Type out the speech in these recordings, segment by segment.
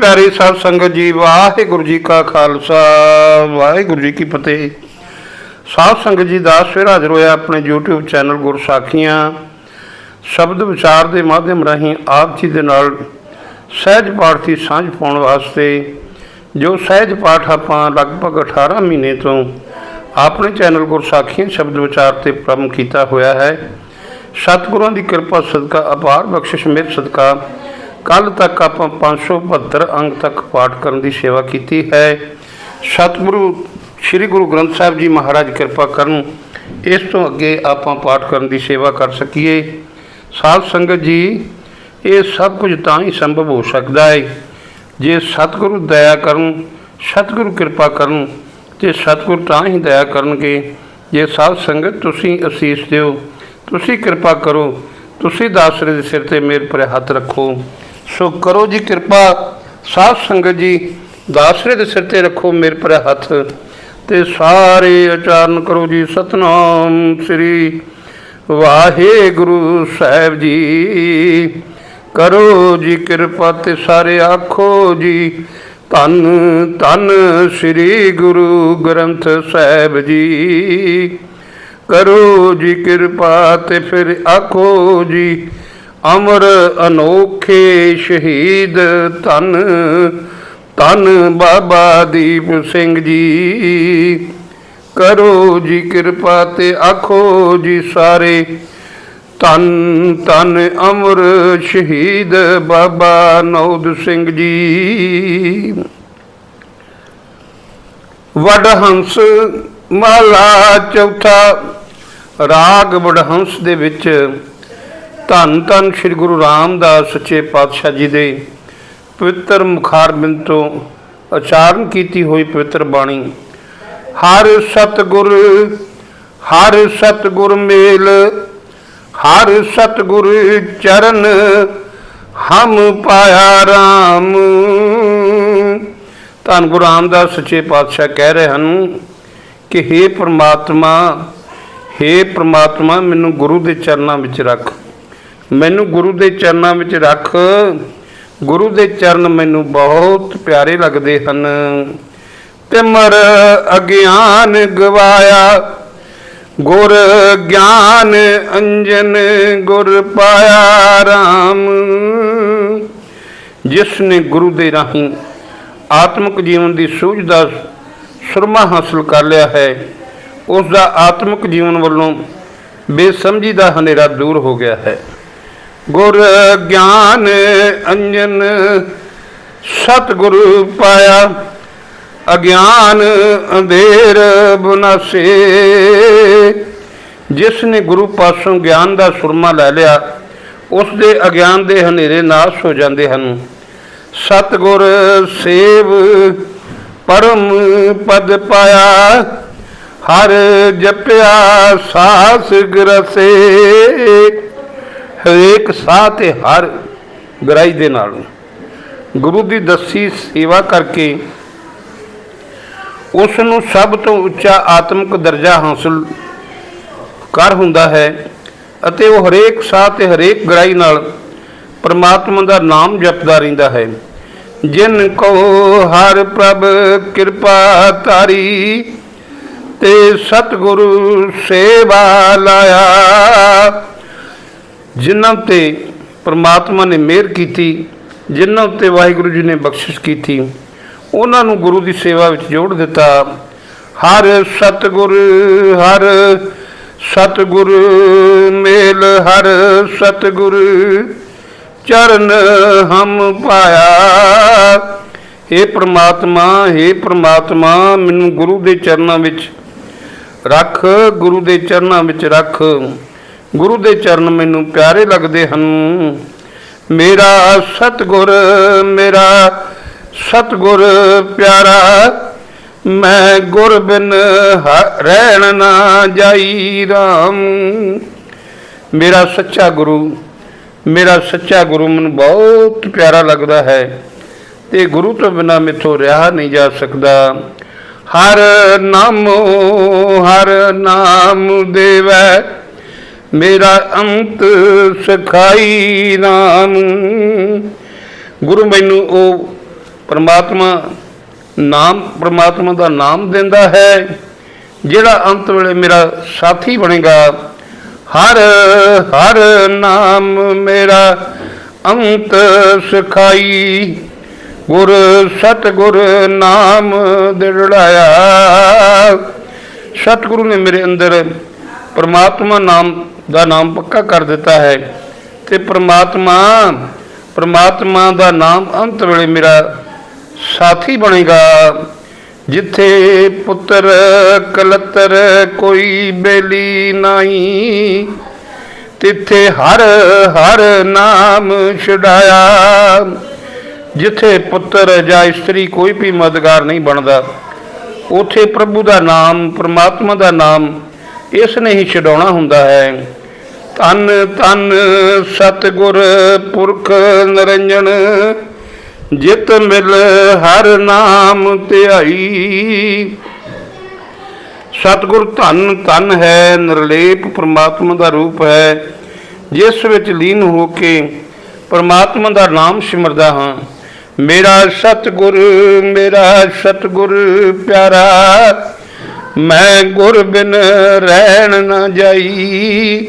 ਪਿਆਰੀ ਸਾਧ ਸੰਗਤ ਜੀ, ਵਾਹਿਗੁਰੂ ਜੀ ਕਾ ਖਾਲਸਾ। ਵਾਹਿਗੁਰੂ ਜੀ ਕੀ ਫਤਿਹ। ਸਾਧ ਸੰਗਤ ਜੀ ਦਾ ਫਿਰ ਹਾਜ਼ਰ ਹੋਇਆ ਆਪਣੇ YouTube ਚੈਨਲ ਗੁਰਸਾਖੀਆਂ। ਸ਼ਬਦ ਵਿਚਾਰ ਦੇ ਮਾਧਿਅਮ ਰਾਹੀਂ ਆਪ ਜੀ ਦੇ ਨਾਲ ਸਹਿਜ ਪਾਠ ਦੀ ਸਾਂਝ ਪਾਉਣ ਵਾਸਤੇ, ਜੋ ਸਹਿਜ ਪਾਠ ਆਪਾਂ ਲਗਭਗ 18 ਮਹੀਨੇ ਤੋਂ ਆਪਣੇ ਚੈਨਲ ਗੁਰਸਾਖੀਆਂ ਸ਼ਬਦ ਵਿਚਾਰ ਤੇ ਪ੍ਰਾਰੰਭ ਕੀਤਾ ਹੋਇਆ ਹੈ। ਸਤਿਗੁਰਾਂ ਦੀ ਕਿਰਪਾ, ਸਦਕਾ, ਅਪਾਰ ਬਖਸ਼ਿਸ਼, ਮਿਹਰ, ਸਦਕਾ ਕੱਲ ਤੱਕ ਆਪਾਂ 572 ਅੰਗ ਤੱਕ ਪਾਠ ਕਰਨ ਦੀ ਸੇਵਾ ਕੀਤੀ ਹੈ। ਸਤਿਗੁਰੂ, ਸ੍ਰੀ ਗੁਰੂ ਗ੍ਰੰਥ ਸਾਹਿਬ ਜੀ ਮਹਾਰਾਜ ਕਿਰਪਾ ਕਰਨ ਇਸ ਤੋਂ ਅੱਗੇ ਆਪਾਂ ਪਾਠ ਕਰਨ ਦੀ ਸੇਵਾ ਕਰ ਸਕੀਏ। ਸਾਧ ਸੰਗਤ ਜੀ, ਇਹ ਸਭ ਕੁਝ ਤਾਂ ਹੀ ਸੰਭਵ ਹੋ ਸਕਦਾ ਹੈ। ਜੇ ਸਤਿਗੁਰੂ ਦਇਆ ਕਰਨ, ਸਤਿਗੁਰੂ ਕਿਰਪਾ ਕਰਨ ਤੇ ਸਤਿਗੁਰੂ ਤਾਂ ਹੀ ਦਇਆ ਕਰਨਗੇ, ਜੇ ਸਾਧ ਸੰਗਤ ਤੁਸੀਂ ਅਸੀਸ ਦਿਓ, ਤੁਸੀਂ ਕਿਰਪਾ ਕਰੋ, ਤੁਸੀਂ ਦਾਸਰੇ ਦੇ ਸਿਰ ਤੇ ਮੇਰੇ ਪਰ ਹੱਥ ਰੱਖੋ। ਸੋ ਕਰੋ ਜੀ ਕਿਰਪਾ, ਸਾਧ ਸੰਗਤ ਜੀ, ਦਾਸਰੇ ਦੇ ਸਿਰ ਤੇ ਰੱਖੋ ਮੇਰੇ ਪਰ ਹੱਥ ਤੇ ਸਾਰੇ ਉਚਾਰਨ ਕਰੋ ਜੀ, ਸਤਨਾਮ ਸ੍ਰੀ ਵਾਹਿਗੁਰੂ ਸਾਹਿਬ ਜੀ। ਕਰੋ ਜੀ ਕਿਰਪਾ ਤੇ ਸਾਰੇ ਆਖੋ ਜੀ, ਧੰਨ ਧੰਨ ਸ੍ਰੀ ਗੁਰੂ ਗ੍ਰੰਥ ਸਾਹਿਬ ਜੀ। ਕਰੋ ਜੀ ਕਿਰਪਾ ਤੇ ਫਿਰ ਆਖੋ ਜੀ ਅਮਰ ਅਨੋਖੇ ਸ਼ਹੀਦ ਧਨ ਧਨ ਬਾਬਾ ਦੀਪ ਸਿੰਘ ਜੀ। ਕਰੋ ਜੀ ਕਿਰਪਾ ਤੇ ਆਖੋ ਜੀ ਸਾਰੇ। ਧੰਨ ਧੰਨ ਅਮਰ ਸ਼ਹੀਦ ਬਾਬਾ ਨੌਦ ਸਿੰਘ ਜੀ। ਵਡਹੰਸ ਮਹਲਾ ਚੌਥਾ ਰਾਗ ਵਡਹੰਸ ਦੇ ਵਿੱਚ ਧੰਨ ਧੰਨ ਸ੍ਰੀ ਗੁਰੂ ਰਾਮਦਾਸ ਸੱਚੇ ਪਾਤਸ਼ਾਹ ਜੀ ਦੇ ਪਵਿੱਤਰ ਮੁਖਾਰਬਿੰਦ ਤੋਂ ਉਚਾਰਨ ਕੀਤੀ ਹੋਈ ਪਵਿੱਤਰ ਬਾਣੀ। ਹਰ ਸਤਗੁਰ ਹਰ ਸਤਗੁਰ ਮੇਲ, ਹਰ ਸਤਗੁਰ ਚਰਨ, ਹਮ ਪਾਇਆ RAM ਧੰਨ ਗੁਰੂ ਰਾਮਦਾਸ ਸੱਚੇ ਪਾਤਸ਼ਾਹ ਕਹਿ ਰਹੇ ਹਨ ਕਿ हे ਪ੍ਰਮਾਤਮਾ हे ਪ੍ਰਮਾਤਮਾ, ਮੈਨੂੰ ਗੁਰੂ ਦੇ ਚਰਨਾਂ ਵਿੱਚ ਰੱਖ। ਮੈਨੂੰ ਗੁਰੂ ਦੇ ਚਰਨਾਂ ਵਿੱਚ ਰੱਖ। ਗੁਰੂ ਦੇ ਚਰਨ ਮੈਨੂੰ ਬਹੁਤ ਪਿਆਰੇ ਲੱਗਦੇ ਹਨ। ਤਿਮਰ ਅਗਿਆਨ ਗਵਾਇਆ। ਗੁਰ ਗਿਆਨ ਅੰਜਨ ਗੁਰ ਪਾਇਆ RAM ਜਿਸ ਨੇ ਗੁਰੂ ਦੇ ਰਾਹੀਂ ਆਤਮਿਕ ਜੀਵਨ ਦੀ ਸੂਝ ਦਾ ਸੁਰਮਾ ਹਾਸਲ ਕਰ ਲਿਆ ਹੈ, ਉਸ ਦਾ ਆਤਮਿਕ ਜੀਵਨ ਵੱਲੋਂ ਬੇਸਮਝੀ ਦਾ ਹਨੇਰਾ ਦੂਰ ਹੋ ਗਿਆ ਹੈ। ਗੁਰ ਗਿਆਨ ਅੰਜਨ ਸਤਿਗੁਰੂ ਪਾਇਆ, ਅਗਿਆਨ ਅੰਧੇਰ ਬੁਨਾਸੇ। ਜਿਸ ਨੇ ਗੁਰੂ ਪਾਸੋਂ ਗਿਆਨ ਦਾ ਸੁਰਮਾ ਲੈ ਲਿਆ ਉਸ ਦੇ ਅਗਿਆਨ ਦੇ ਹਨੇਰੇ ਨਾਸ਼ ਹੋ ਜਾਂਦੇ ਹਨ। ਸਤਿਗੁਰ ਸੇਵ ਪਰਮ ਪਦ ਪਾਇਆ, ਹਰ ਜਪਿਆ ਸਾਸ ਗਰਸੇ। ਹਰੇਕ ਸਾਹ ਤੇ ਹਰ ਗਰਾਈ ਦੇ ਨਾਲ। ਗੁਰੂ ਦੀ ਦੱਸੀ ਸੇਵਾ ਕਰਕੇ ਉਸ ਨੂੰ ਸਭ ਤੋਂ ਉੱਚਾ ਆਤਮਿਕ ਦਰਜਾ ਹਾਸਲ ਕਰ ਹੁੰਦਾ ਹੈ ਅਤੇ ਉਹ ਹਰੇਕ ਸਾਹ ਤੇ ਹਰੇਕ ਗਰਾਈ ਨਾਲ ਪਰਮਾਤਮਾ ਦਾ ਨਾਮ ਜਪਦਾ ਰਹਿੰਦਾ ਹੈ। ਜਿਨ ਕੋ ਹਰ ਪ੍ਰਭ ਕਿਰਪਾ ਤਾਰੀ ਤੇ ਸਤਿਗੁਰੂ ਸੇਵਾ ਲਾਇਆ ਜਿਨ੍ਹਾਂ ਤੇ ਪਰਮਾਤਮਾ ਨੇ ਮਿਹਰ ਕੀਤੀ, ਜਿਨ੍ਹਾਂ ਉੱਤੇ ਵਾਹਿਗੁਰੂ ਜੀ ਨੇ ਬਖਸ਼ਿਸ਼ ਕੀਤੀ, ਉਹਨਾਂ ਨੂੰ ਗੁਰੂ ਦੀ ਸੇਵਾ ਵਿੱਚ ਜੋੜ ਦਿੱਤਾ। ਹਰ ਸਤਿਗੁਰ ਹਰ ਸਤਿਗੁਰ ਮੇਲ, ਹਰ ਸਤਿਗੁਰ ਚਰਨ ਹਮ ਪਾਇਆ। हे ਪ੍ਰਮਾਤਮਾ हे ਪ੍ਰਮਾਤਮਾ, ਮੈਨੂੰ ਗੁਰੂ ਦੇ ਚਰਨਾਂ ਵਿੱਚ ਰੱਖ, ਗੁਰੂ ਦੇ ਚਰਨਾਂ ਵਿੱਚ ਰੱਖ। ਗੁਰੂ ਦੇ ਚਰਨ ਮੈਨੂੰ ਪਿਆਰੇ ਲੱਗਦੇ ਹਨ। ਮੇਰਾ ਸਤਗੁਰ ਮੇਰਾ ਸਤਗੁਰ ਪਿਆਰਾ, ਮੈਂ ਗੁਰ ਬਿਨ ਰਹਿਣ ਨਾ ਜਾਈ RAM ਮੇਰਾ ਸੱਚਾ ਗੁਰੂ, ਮੇਰਾ ਸੱਚਾ ਗੁਰੂ ਮੈਨੂੰ ਬਹੁਤ ਪਿਆਰਾ ਲੱਗਦਾ ਹੈ ਤੇ ਗੁਰੂ ਤੋਂ ਬਿਨਾ ਮੇਥੋਂ ਰਿਹਾ ਨਹੀਂ ਜਾ ਸਕਦਾ। ਹਰ ਨਾਮ ਹਰ ਨਾਮ ਦੇਵੈ। ਮੇਰਾ ਅੰਤ ਸਖਾਈ ਨਾਮ। ਗੁਰੂ ਮੈਨੂੰ ਉਹ ਪਰਮਾਤਮਾ ਨਾਮ, ਪਰਮਾਤਮਾ ਦਾ ਨਾਮ ਦਿੰਦਾ ਹੈ, ਜਿਹੜਾ ਅੰਤ ਵੇਲੇ ਮੇਰਾ ਸਾਥੀ ਬਣੇਗਾ। ਹਰ ਹਰ ਨਾਮ ਮੇਰਾ ਅੰਤ ਸਿਖਾਈ। ਗੁਰ ਸਤਿਗੁਰ ਨਾਮ ਦਿੜਾਇਆ ਸਤਿਗੁਰੂ ਨੇ ਮੇਰੇ ਅੰਦਰ ਪਰਮਾਤਮਾ ਨਾਮ ਦਾ ਨਾਮ ਪੱਕਾ ਕਰ ਦਿੱਤਾ ਹੈ ਤੇ ਪਰਮਾਤਮਾ ਪਰਮਾਤਮਾ ਦਾ ਨਾਮ ਅੰਤ ਵੇਲੇ ਮੇਰਾ ਸਾਥੀ ਬਣੇਗਾ। ਜਿੱਥੇ ਪੁੱਤਰ ਕਲਤਰ ਕੋਈ ਬੇਲੀ ਨਹੀਂ, ਤਿੱਥੇ ਹਰ ਹਰ ਨਾਮ ਛਡਾਇਆ। ਜਿੱਥੇ ਪੁੱਤਰ ਜਾਂ ਇਸਤਰੀ ਕੋਈ ਵੀ ਮਦਦਗਾਰ ਨਹੀਂ ਬਣਦਾ, ਉਥੇ ਪ੍ਰਭੂ ਦਾ ਨਾਮ, ਪ੍ਰਮਾਤਮਾ ਦਾ ਨਾਮ ਇਸ ਨੇ ਹੀ ਛਡਾਉਣਾ ਹੁੰਦਾ ਹੈ। ਤਨ ਤਨ ਸਤਿਗੁਰ ਪੁਰਖ ਨਰੰਜਨ, ਜਿਤ ਮਿਲ ਹਰ ਨਾਮ ਧਿਆਈ। ਸਤਿਗੁਰ ਧਨ ਧਨ ਹੈ, ਨਿਰਲੇਪ ਪ੍ਰਮਾਤਮਾ ਦਾ ਰੂਪ ਹੈ। ਜਿਸ ਵਿੱਚ ਲੀਨ ਹੋ ਕੇ ਪ੍ਰਮਾਤਮਾ ਦਾ ਨਾਮ ਸਿਮਰਦਾ ਹਾਂ। ਮੇਰਾ ਸਤਿਗੁਰ ਮੇਰਾ ਸਤਿਗੁਰ ਪਿਆਰਾ ਮੈਂ ਗੁਰ ਬਿਨ ਰਹਿਣ ਨਾ ਜਾਈ।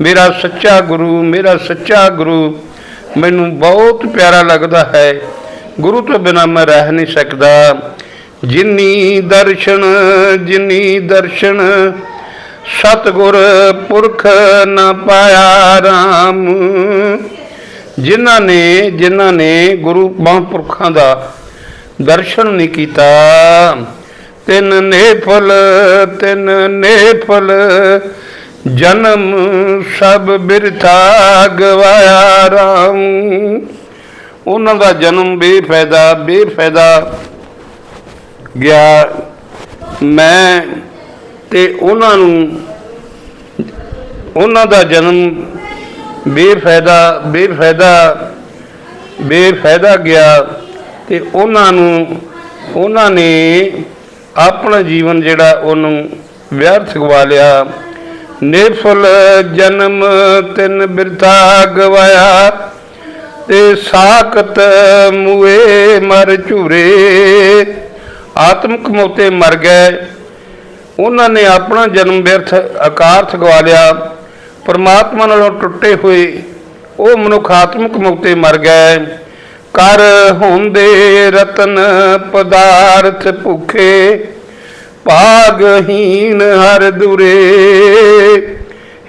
ਮੇਰਾ ਸੱਚਾ ਗੁਰੂ, ਮੇਰਾ ਸੱਚਾ ਗੁਰੂ, ਮੈਨੂੰ ਬਹੁਤ ਪਿਆਰਾ ਲੱਗਦਾ ਹੈ। ਗੁਰੂ ਤੋਂ ਬਿਨਾ ਮੈਂ ਰਹਿ ਨਹੀਂ ਸਕਦਾ। ਜਿਨੀ ਦਰਸ਼ਨ ਜਿਨੀ ਦਰਸ਼ਨ, ਸਤਿਗੁਰ ਪੁਰਖ ਨਾ ਪਾਇਆ RAM ਜਿਨ੍ਹਾਂ ਨੇ ਜਿਨ੍ਹਾਂ ਨੇ ਗੁਰੂ ਮਹਾਂਪੁਰਖਾਂ ਦਾ ਦਰਸ਼ਨ ਨਹੀਂ ਕੀਤਾ ਤਿੰਨ ਨੇ ਫਲ, ਤਿੰਨ ਨੇ ਫਲ। ਜਨਮ ਸਭ ਬਿਰਥਾ ਗਵਾਇਆ RAM ਉਹਨਾਂ ਦਾ ਜਨਮ ਬੇਫਾਇਦਾ ਬੇਫਾਇਦਾ ਗਿਆ। ਮੈਂ ਤੇ ਉਹਨਾਂ ਨੂੰ, ਉਹਨਾਂ ਦਾ ਜਨਮ ਬੇਫਾਇਦਾ ਬੇਫਾਇਦਾ ਬੇਫਾਇਦਾ ਗਿਆ ਤੇ ਉਹਨਾਂ ਨੂੰ, ਉਹਨਾਂ ਨੇ ਆਪਣਾ ਜੀਵਨ ਜਿਹੜਾ ਉਹਨੂੰ ਵਿਅਰਥ ਗਵਾ ਲਿਆ। ਨਿਰਫਲ ਜਨਮ ਤਿੰਨ ਬਿਰਥਾ ਗਵਾਇਆ ਤੇ ਸਾਖਤ ਮੂਏ ਮਰ ਝੂਰੇ। ਆਤਮਿਕ ਮੌਤੇ ਮਰ ਗਏ। ਉਹਨਾਂ ਨੇ ਆਪਣਾ ਜਨਮ ਬਿਰਥ ਅਕਾਰਥ ਗਵਾ ਲਿਆ। ਪਰਮਾਤਮਾ ਨਾਲੋਂ ਟੁੱਟੇ ਹੋਏ ਉਹ ਮਨੁੱਖ ਆਤਮਿਕ ਮੋਤੇ ਮਰ ਗਏ। ਕਰ ਹੁੰਦੇ ਰਤਨ ਪਦਾਰਥ ਭੁਖੇ ਭਾਗਹੀਨ ਹਰ ਦੁਰੇ।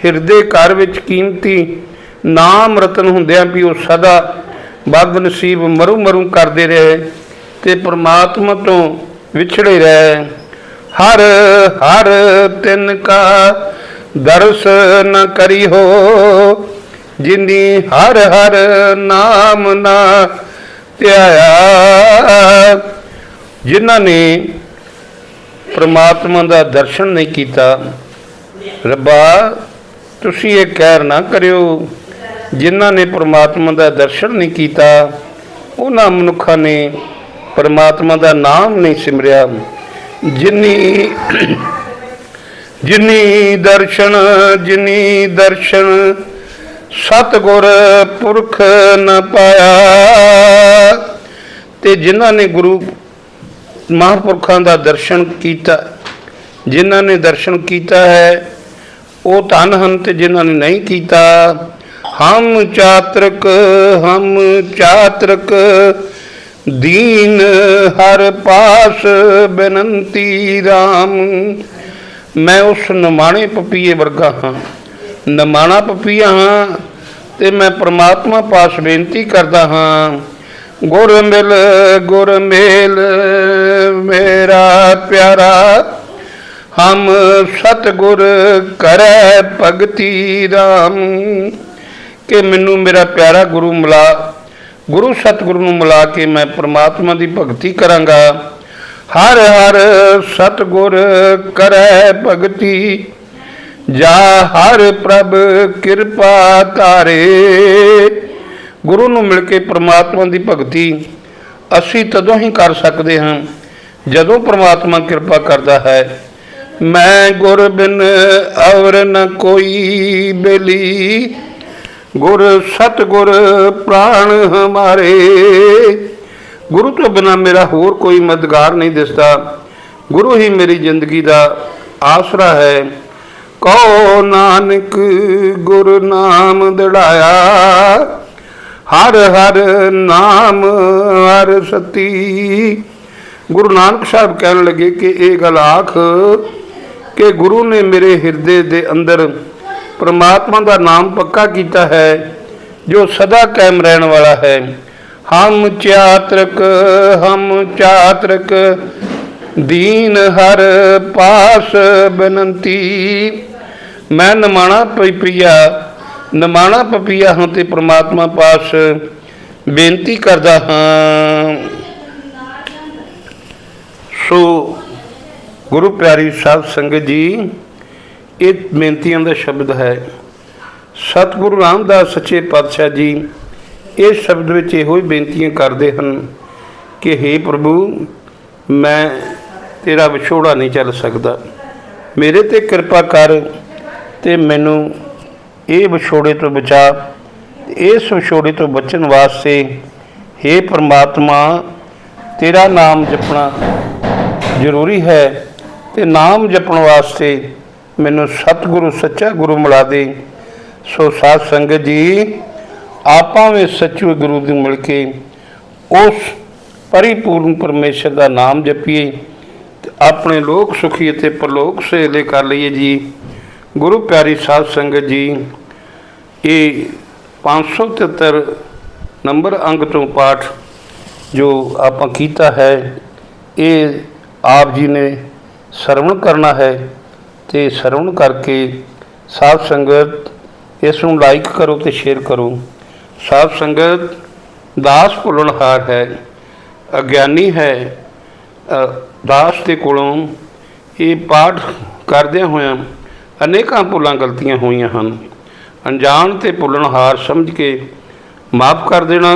ਹਿਰਦੇ ਘਰ ਵਿੱਚ ਕੀਮਤੀ ਨਾਮ ਰਤਨ ਹੁੰਦਿਆਂ ਵੀ ਉਹ ਸਦਾ ਬਦ ਨਸੀਬ ਮਰੂ ਮਰੂ ਕਰਦੇ ਰਹੇ ਤੇ ਪ੍ਰਮਾਤਮਾ ਤੋਂ ਵਿਛੜੇ ਰਹੇ। ਹਰ ਹਰ ਤਿੰਨ ਕਾ ਦਰਸ ਨ ਕਰੀ ਹੋ ਜਿਨੀ ਹਰ ਹਰ ਨਾਮ ਨਾ ਧਿਆਇਆ ਜਿਨ੍ਹਾਂ ਨੇ ਪ੍ਰਮਾਤਮਾ ਦਾ ਦਰਸ਼ਨ ਨਹੀਂ ਕੀਤਾ, ਰੱਬਾ, ਤੁਸੀਂ ਇਹ ਕਹਿਰ ਨਾ ਕਰਿਓ। ਜਿਨ੍ਹਾਂ ਨੇ ਪ੍ਰਮਾਤਮਾ ਦਾ ਦਰਸ਼ਨ ਨਹੀਂ ਕੀਤਾ, ਉਹਨਾਂ ਮਨੁੱਖਾਂ ਨੇ ਪਰਮਾਤਮਾ ਦਾ ਨਾਮ ਨਹੀਂ ਸਿਮਰਿਆ। ਜਿਨੀ ਜਿਨੀ ਦਰਸ਼ਨ ਜਿਨੀ ਦਰਸ਼ਨ ਸਤਗੁਰ ਪੁਰਖ ਨ ਪਾਇਆ। ਤੇ ਜਿਨ੍ਹਾਂ ਨੇ ਗੁਰੂ ਮਹਾਂਪੁਰਖਾਂ ਦਾ ਦਰਸ਼ਨ ਕੀਤਾ, ਜਿਨ੍ਹਾਂ ਨੇ ਦਰਸ਼ਨ ਕੀਤਾ ਹੈ, ਉਹ ਧਨ ਹਨ ਤੇ ਜਿਨ੍ਹਾਂ ਨੇ ਨਹੀਂ ਕੀਤਾ। ਹਮ ਚਾਤਰਕ ਹਮ ਚਾਤਰਕ, ਦੀਨ ਹਰ ਪਾਸ ਬੇਨੰਤੀ RAM ਮੈਂ ਉਸ ਨਮਾਣੇ ਪਪੀਏ ਵਰਗਾ ਹਾਂ। ਨਮਾਣਾ ਪਪੀਆ ਹਾਂ ਤੇ ਮੈਂ ਪ੍ਰਮਾਤਮਾ ਪਾਸ ਬੇਨਤੀ ਕਰਦਾ ਹਾਂ। ਗੁਰ ਮਿਲ, ਗੁਰ ਮੇਲ, ਮੇਰਾ ਪਿਆਰਾ, ਹਮ ਸਤਗੁਰ ਕਰੈ ਭਗਤੀ RAM ਕਿ ਮੈਨੂੰ ਮੇਰਾ ਪਿਆਰਾ ਗੁਰੂ ਮਿਲਾ, ਗੁਰੂ ਸਤਿਗੁਰੂ ਨੂੰ ਮਿਲਾ ਕੇ ਮੈਂ ਪ੍ਰਮਾਤਮਾ ਦੀ ਭਗਤੀ ਕਰਾਂਗਾ। ਹਰ ਹਰ ਸਤਿਗੁਰ ਕਰੈ ਭਗਤੀ ਜਾ ਹਰ ਪ੍ਰਭ ਕਿਰਪਾ ਧਾਰੇ। ਗੁਰੂ ਨੂੰ ਮਿਲ ਕੇ ਪ੍ਰਮਾਤਮਾ ਦੀ ਭਗਤੀ ਅਸੀਂ ਤਦੋਂ ਹੀ ਕਰ ਸਕਦੇ ਹਾਂ, ਜਦੋਂ ਪ੍ਰਮਾਤਮਾ ਕਿਰਪਾ ਕਰਦਾ ਹੈ। ਮੈਂ ਗੁਰ ਬਿਨ ਔਰ ਨ ਕੋਈ ਬੇਲੀ। ਗੁਰ ਸਤਗੁਰ ਪ੍ਰਾਣ ਹਮਾਰੇ। ਗੁਰੂ ਤੋਂ ਬਿਨਾ ਮੇਰਾ ਹੋਰ ਕੋਈ ਮਦਦਗਾਰ ਨਹੀਂ ਦਿਸਦਾ। ਗੁਰੂ ਹੀ ਮੇਰੀ ਜ਼ਿੰਦਗੀ ਦਾ ਆਸਰਾ ਹੈ। ਕਹੋ ਨਾਨਕ ਗੁਰ ਨਾਮ ਦਿੜਾਇਆ। ਹਰ ਹਰ ਨਾਮ ਹਰ ਸਤੀ। ਗੁਰੂ ਨਾਨਕ ਸਾਹਿਬ ਕਹਿਣ ਲੱਗੇ ਕਿ ਇਹ ਗੱਲ ਆਖ ਕਿ ਗੁਰੂ ਨੇ ਮੇਰੇ ਹਿਰਦੇ ਦੇ ਅੰਦਰ ਪ੍ਰਮਾਤਮਾ ਦਾ ਨਾਮ ਪੱਕਾ ਕੀਤਾ ਹੈ, ਜੋ ਸਦਾ ਕਾਇਮ ਰਹਿਣ ਵਾਲਾ ਹੈ। ਹਮ ਚਾਤਰਕ ਹਮ ਚਾਤਰਕ, ਦੀਨ ਹਰ ਪਾਸ ਬਨੰਤੀ। ਮੈਂ ਨਮਾਣਾ ਪਪੀਆ ਨਮਾਣਾ ਪਪੀਆ ਹਾਂ ਤੇ ਪ੍ਰਮਾਤਮਾ ਪਾਸ ਬੇਨਤੀ ਕਰਦਾ ਹਾਂ। ਸੋ ਗੁਰੂ ਪਿਆਰੀ ਸਾਧ ਸੰਗਤ ਜੀ, ਇਹ ਬੇਨਤੀਆਂ ਦਾ ਸ਼ਬਦ ਹੈ। ਸਤਿਗੁਰੂ ਰਾਮਦਾਸ ਸੱਚੇ ਪਾਤਸ਼ਾਹ ਜੀ ਇਸ ਸ਼ਬਦ ਵਿੱਚ ਇਹੋ ਹੀ ਬੇਨਤੀਆਂ ਕਰਦੇ ਹਨ ਕਿ हे ਪ੍ਰਭੂ, ਮੈਂ ਤੇਰਾ ਵਿਛੋੜਾ ਨਹੀਂ ਚੱਲ ਸਕਦਾ। ਮੇਰੇ ਤੇ ਕਿਰਪਾ ਕਰ ਤੇ ਮੈਨੂੰ ਇਹ ਵਿਛੋੜੇ ਤੋਂ ਬਚਾ, ਇਸ ਵਿਛੋੜੇ ਤੋਂ ਬਚਣ ਵਾਸਤੇ हे ਪ੍ਰਮਾਤਮਾ, ਤੇਰਾ ਨਾਮ ਜਪਣਾ ਜ਼ਰੂਰੀ ਹੈ ਤੇ ਨਾਮ ਜਪਣ ਵਾਸਤੇ ਮੈਨੂੰ ਸਤਿਗੁਰੂ ਸੱਚਾ ਗੁਰੂ ਮਿਲਾ ਦੇ। ਸੋ ਸਾਧ ਸੰਗਤ ਜੀ, ਆਪਾਂ ਵੀ ਸੱਚੇ ਗੁਰੂ ਨੂੰ ਮਿਲ ਕੇ ਉਸ ਪਰਿਪੂਰਨ ਪਰਮੇਸ਼ਰ ਦਾ ਨਾਮ ਜਪੀਏ ਤੇ ਆਪਣੇ ਲੋਕ ਸੁਖੀ ਅਤੇ ਪ੍ਰਲੋਕ ਸੇਲੇ ਕਰ ਲਈਏ ਜੀ। ਗੁਰੂ ਪਿਆਰੀ ਸਾਧ ਸੰਗਤ ਜੀ, ਇਹ 573 ਨੰਬਰ ਅੰਗ ਤੋਂ ਪਾਠ ਜੋ ਆਪਾਂ ਕੀਤਾ ਹੈ, ਇਹ ਆਪ ਜੀ ਨੇ ਸਰਵਣ ਕਰਨਾ ਹੈ ਤੇ ਸਰਵਣ ਕਰਕੇ ਸਾਧ ਸੰਗਤ ਇਸ ਨੂੰ ਲਾਈਕ ਕਰੋ ਤੇ ਸ਼ੇਅਰ ਕਰੋ। ਸਾਧ ਸੰਗਤ ਦਾਸ ਭੁੱਲਣਹਾਰ ਹੈ, ਅਗਿਆਨੀ ਹੈ ਦਾਸ ਦੇ ਕੋਲੋਂ ਇਹ ਪਾਠ ਕਰਦਿਆਂ ਹੋਇਆਂ ਅਨੇਕਾਂ ਭੁੱਲਾਂ ਗਲਤੀਆਂ ਹੋਈਆਂ ਹਨ। ਅਣਜਾਣ ਤੇ ਭੁੱਲਣਹਾਰ ਸਮਝ ਕੇ ਮਾਫ ਕਰ ਦੇਣਾ,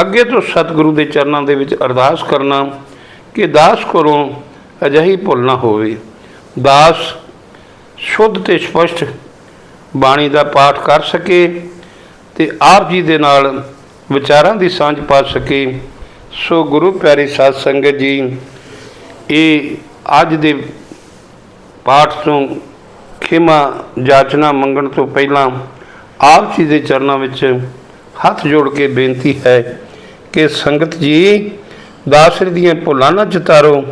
ਅੱਗੇ ਤੋਂ ਸਤਿਗੁਰੂ ਦੇ ਚਰਨਾਂ ਦੇ ਵਿੱਚ ਅਰਦਾਸ ਕਰਨਾ ਕਿ ਦਾਸ ਕੋਲੋਂ ਅਜਿਹੀ ਭੁੱਲ ਨਾ ਹੋਵੇ। ਦਾਸ ਸ਼ੁੱਧ ਤੇ ਸਪਸ਼ਟ ਬਾਣੀ ਦਾ ਪਾਠ ਕਰ ਸਕੇ ਤੇ ਆਪ ਜੀ ਦੇ ਨਾਲ ਵਿਚਾਰਾਂ ਦੀ ਸਾਂਝ ਪਾ ਸਕੇ। ਸੋ ਗੁਰੂ ਪਿਆਰੀ ਸਾਧ ਸੰਗਤ ਜੀ, ਇਹ ਅੱਜ ਦੇ ਪਾਠ ਤੋਂ ਖਿਮਾ ਜਾਚਨਾ ਮੰਗਣ ਤੋਂ ਪਹਿਲਾਂ ਆਪ ਜੀ ਦੇ ਚਰਨਾਂ ਵਿੱਚ ਹੱਥ ਜੋੜ ਕੇ ਬੇਨਤੀ ਹੈ ਕਿ ਸੰਗਤ ਜੀ, ਦਾਸਰੇ ਦੀਆਂ ਭੁੱਲਾਂ ਨਾ ਚਿਤਾਰੋ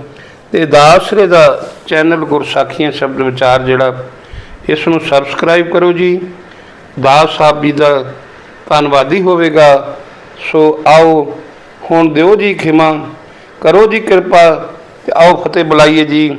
ਤੇ ਦਾਸਰੇ ਦਾ ਚੈਨਲ ਗੁਰਸਾਖੀਆਂ ਸ਼ਬਦ ਵਿਚਾਰ ਜਿਹੜਾ, ਇਸ ਨੂੰ ਸਬਸਕ੍ਰਾਈਬ ਕਰੋ ਜੀ। ਦਾਸ ਸਾਹਿਬ ਜੀ ਦਾ ਧੰਨਵਾਦੀ ਹੋਵੇਗਾ। ਸੋ ਆਓ, ਹੁਣ ਦਿਓ ਜੀ ਖਿਮਾ। ਕਰੋ ਜੀ ਕਿਰਪਾ ਤੇ ਆਓ ਫਤਿਹ ਬੁਲਾਈਏ ਜੀ।